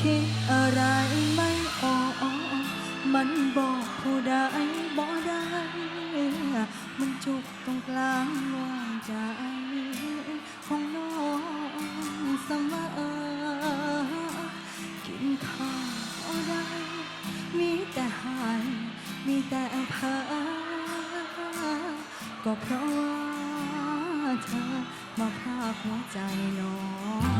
คิดอะไรไม่ออกมันบอกผู้ใดบอกได้ มันจุกตรงกลางว่างใจ ของน้องเสมอกินข้าวก็ได้ มีแต่หายมีแต่เพ้อก็เพราะว่าเธอมาพากหัวใจน้อง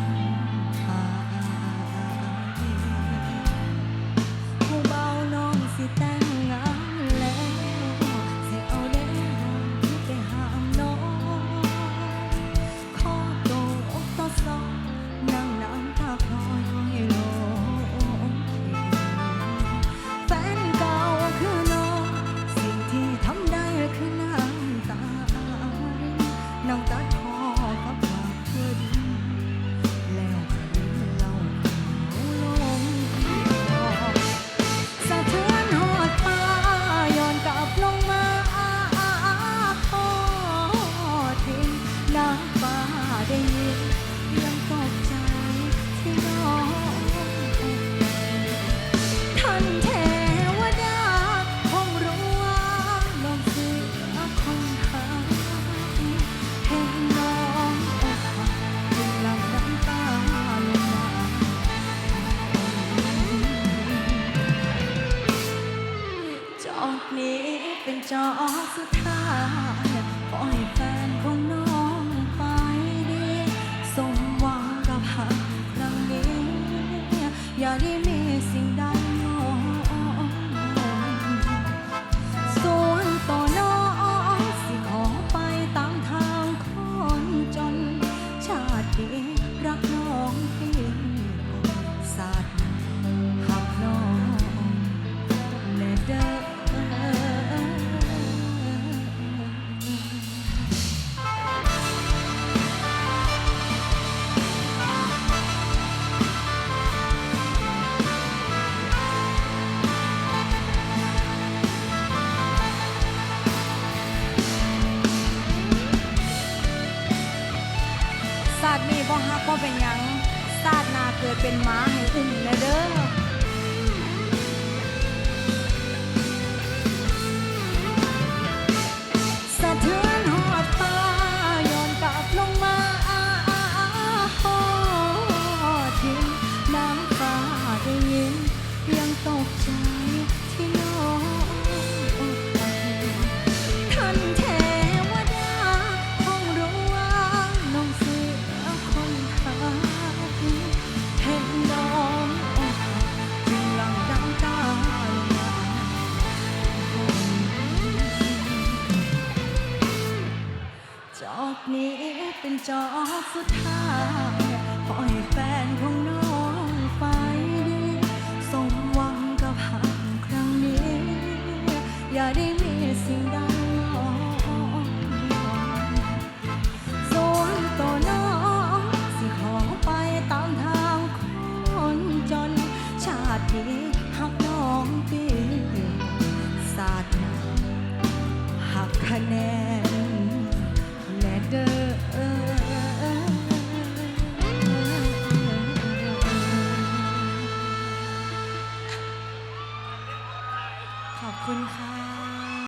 เป็นจอสุดท้ายขอให้แฟนของน้อง เกิดเป็นม้า จอสุดท้ายปล่อยแฟนของน้องไปดีสมหวังกับหากครั้งนี้ อย่าได้มีสิ่งใดสวนตัวน้องสิขอไปตามทางคนจน ชาตินี้หักน้องปีศสนาหักคะแนน